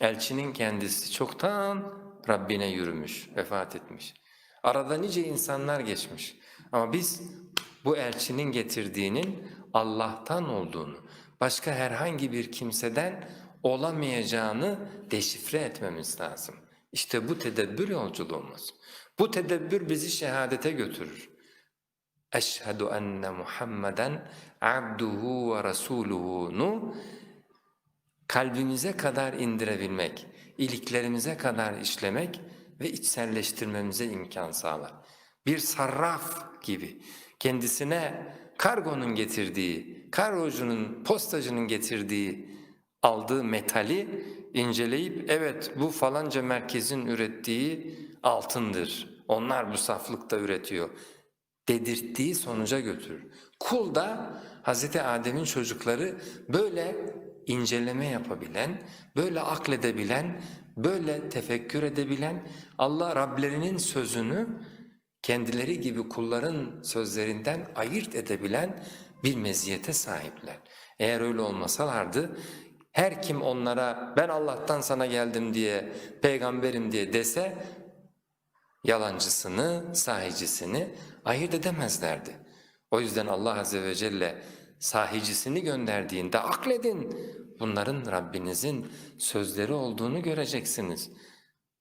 Elçinin kendisi çoktan Rabbine yürümüş, vefat etmiş. Arada nice insanlar geçmiş. Ama biz bu elçinin getirdiğinin Allah'tan olduğunu, başka herhangi bir kimseden olamayacağını deşifre etmemiz lazım. İşte bu tedebbür yolculuğumuz. Bu tedebbür bizi şehadete götürür. Eşhedü enne Muhammeden abduhu ve rasuluhu'nu kalbimize kadar indirebilmek, iliklerimize kadar işlemek ve içselleştirmemize imkan sağlar. Bir sarraf gibi kendisine kargonun getirdiği, kargocunun, postacının getirdiği aldığı metali inceleyip evet bu falanca merkezin ürettiği altındır. Onlar bu saflıkta üretiyor dedirttiği sonuca götürür. Kul da Hz. Adem'in çocukları böyle inceleme yapabilen, böyle akledebilen, böyle tefekkür edebilen, Allah Rablerinin sözünü kendileri gibi kulların sözlerinden ayırt edebilen bir meziyete sahipler. Eğer öyle olmasalardı her kim onlara ben Allah'tan sana geldim diye, peygamberim diye dese yalancısını, sahicisini ayırt edemezlerdi. O yüzden Allah Azze ve Celle sahicisini gönderdiğinde akledin. Bunların Rabbinizin sözleri olduğunu göreceksiniz.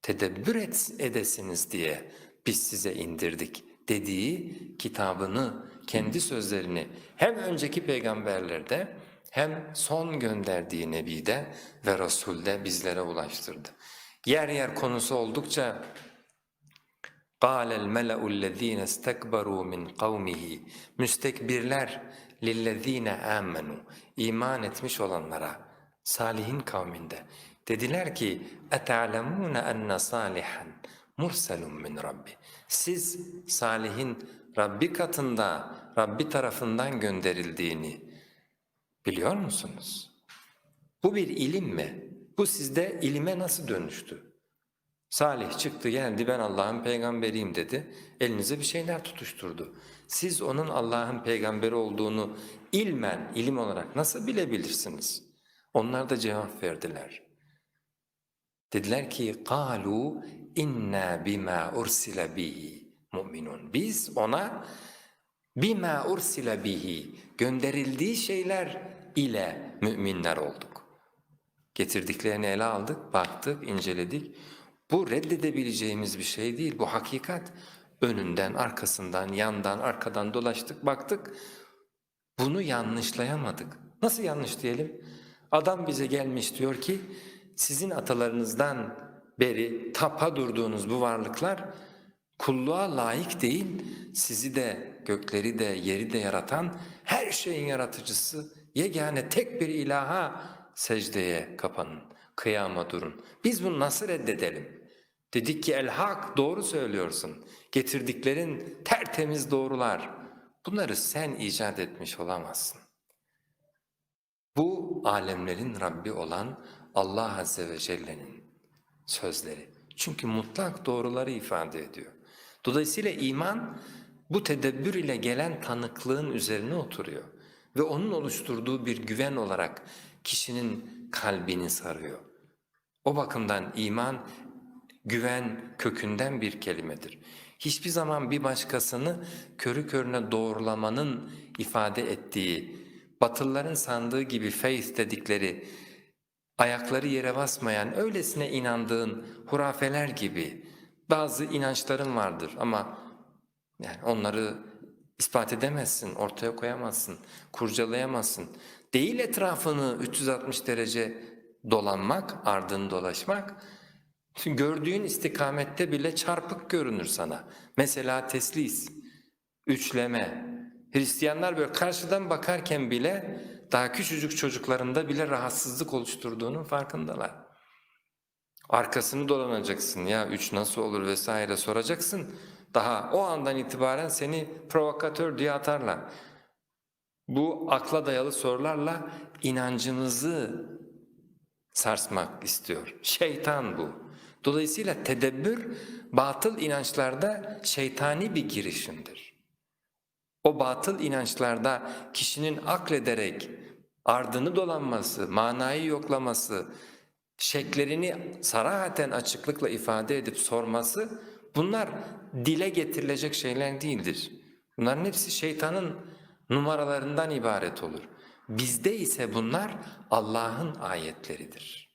Tedebbür et, edesiniz diye biz size indirdik dediği kitabını, kendi sözlerini hem önceki peygamberlerde hem son gönderdiği Nebi'de ve Resul'de bizlere ulaştırdı. Yer yer konusu oldukça قَالَ الْمَلَأُ الَّذ۪ينَ اسْتَكْبَرُوا مِنْ قَوْمِهِ Müstekbirler lillezine amenu iman etmiş olanlara salihin kavminde dediler ki eta'lemune enne salihan murselun min rabbi siz salihin Rabbi katında Rabbi tarafından gönderildiğini biliyor musunuz? Bu bir ilim mi? Bu sizde ilime nasıl dönüştü? Salih çıktı geldi ben Allah'ın peygamberiyim dedi. Elinize bir şeyler tutuşturdu. Siz onun Allah'ın peygamberi olduğunu ilmen, ilim olarak nasıl bilebilirsiniz? Onlar da cevap verdiler. Dediler ki قَالُوا inna bima ursila bihi mu'minun. Biz ona bima ursila bihi gönderildiği şeyler ile müminler olduk. Getirdiklerini ele aldık, baktık, inceledik. Bu reddedebileceğimiz bir şey değil, bu hakikat. Önünden, arkasından, yandan, arkadan dolaştık, baktık. Bunu yanlışlayamadık. Nasıl yanlış diyelim? Adam bize gelmiş diyor ki, sizin atalarınızdan beri tapa durduğunuz bu varlıklar kulluğa layık değil, sizi de gökleri de yeri de yaratan her şeyin yaratıcısı, yegane tek bir ilaha secdeye kapanın, kıyama durun. Biz bunu nasıl reddedelim? Dedik ki el hak doğru söylüyorsun. Getirdiklerin tertemiz doğrular. Bunları sen icat etmiş olamazsın. Bu alemlerin Rabbi olan Allah Azze ve Celle'nin sözleri. Çünkü mutlak doğruları ifade ediyor. Dolayısıyla iman bu tedebbür ile gelen tanıklığın üzerine oturuyor. Ve onun oluşturduğu bir güven olarak kişinin kalbini sarıyor. O bakımdan iman güven kökünden bir kelimedir. Hiçbir zaman bir başkasını körü körüne doğrulamanın ifade ettiği, Batılıların sandığı gibi faith dedikleri, ayakları yere basmayan, öylesine inandığın hurafeler gibi bazı inançların vardır ama yani onları ispat edemezsin, ortaya koyamazsın, kurcalayamazsın. Değil etrafını 360 derece dolanmak, ardını dolaşmak, gördüğün istikamette bile çarpık görünür sana. Mesela teslis, üçleme. Hristiyanlar böyle karşıdan bakarken bile daha küçücük çocuklarında bile rahatsızlık oluşturduğunun farkındalar. Arkasını dolanacaksın ya üç nasıl olur vesaire soracaksın. Daha o andan itibaren seni provokatör diye atarlar. Bu akla dayalı sorularla inancınızı sarsmak istiyor. Şeytan bu. Dolayısıyla tedebbür batıl inançlarda şeytani bir girişimdir. O batıl inançlarda kişinin aklederek ardını dolanması, manayı yoklaması, şeklerini sarahaten açıklıkla ifade edip sorması bunlar dile getirilecek şeyler değildir. Bunların hepsi şeytanın numaralarından ibaret olur. Bizde ise bunlar Allah'ın ayetleridir.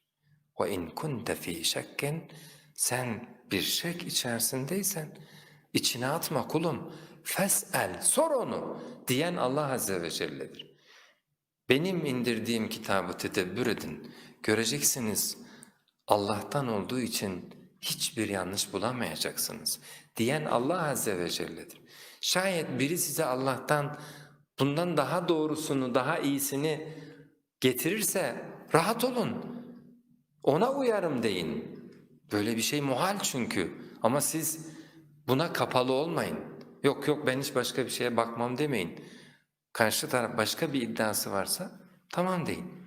وَاِنْ كُنْتَ ف۪ي شَكٍّ Sen bir şek içerisindeysen içine atma kulum. Fes'el, sor onu diyen Allah Azze ve Celle'dir. Benim indirdiğim kitabı tedebbür edin. Göreceksiniz Allah'tan olduğu için hiçbir yanlış bulamayacaksınız diyen Allah Azze ve Celle'dir. Şayet biri size Allah'tan bundan daha doğrusunu, daha iyisini getirirse rahat olun. Ona uyarım deyin. Böyle bir şey muhal çünkü. Ama siz buna kapalı olmayın. Yok yok ben hiç başka bir şeye bakmam demeyin. Karşı taraf başka bir iddiası varsa tamam deyin.